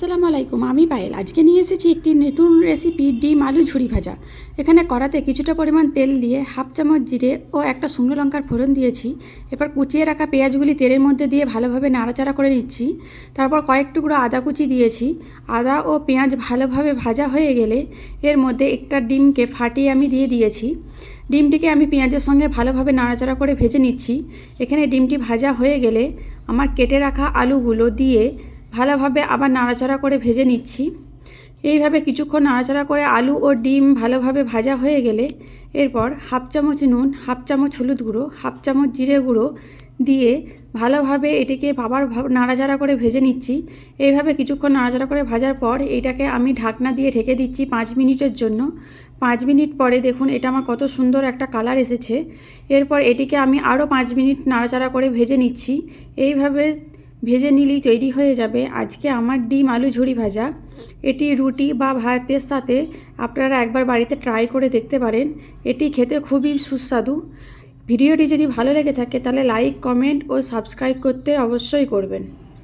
আসসালামু আলাইকুম, আমি পায়েল। আজকে নিয়ে এসেছি একটি নতুন রেসিপি ডিম আলু ঝুরি ভাজা। এখানে কড়াতে কিছুটা পরিমাণ তেল দিয়ে হাফ চামচ জিরে ও একটা শুকনো লঙ্কার ফোড়ন দিয়েছি। এবার কুচিয়ে রাখা পেঁয়াজগুলি তেলের মধ্যে দিয়ে ভালোভাবে নাড়াচাড়া করে নিচ্ছি। তারপর কয়েক টুকরো আদা কুচি দিয়েছি। আদা ও পেঁয়াজ ভালোভাবে ভাজা হয়ে গেলে এর মধ্যে একটা ডিমকে ফাটিয়ে আমি দিয়ে দিয়েছি। ডিমটিকে আমি পেঁয়াজের সঙ্গে ভালোভাবে নাড়াচাড়া করে ভেজে নিচ্ছি। এখানে ডিমটি ভাজা হয়ে গেলে আমার কেটে রাখা আলুগুলো দিয়ে ভালোভাবে আবার নাড়াচাড়া করে ভেজে নিচ্ছি। এইভাবে কিছুক্ষণ নাড়াচাড়া করে আলু ও ডিম ভালোভাবে ভাজা হয়ে গেলে এরপর হাফ চামচ নুন, হাফ চামচ হলুদ গুঁড়ো, হাফ চামচ জিরে গুঁড়ো দিয়ে ভালোভাবে এটিকে আবার নাড়াচাড়া করে ভেজে নিচ্ছি। এইভাবে কিছুক্ষণ নাড়াচাড়া করে ভাজার পর এইটাকে আমি ঢাকনা দিয়ে ঢেকে দিচ্ছি পাঁচ মিনিটের জন্য। পাঁচ মিনিট পরে দেখুন এটা আমার কত সুন্দর একটা কালার এসেছে। এরপর এটিকে আমি আরও পাঁচ মিনিট নাড়াচাড়া করে ভেজে নিচ্ছি। এইভাবে ভেজে নিলেই তৈরি হয়ে যাবে। আজকে আমার ডিম আলু ঝুড়ি ভাজা। এটি রুটি বা ভাতের সাথে আপনারা একবার বাড়িতে ট্রাই করে দেখতে পারেন। এটি খেতে খুবই সুস্বাদু। ভিডিওটি যদি ভালো লেগে থাকে তাহলে লাইক কমেন্ট ও সাবস্ক্রাইব করতে অবশ্যই করবেন।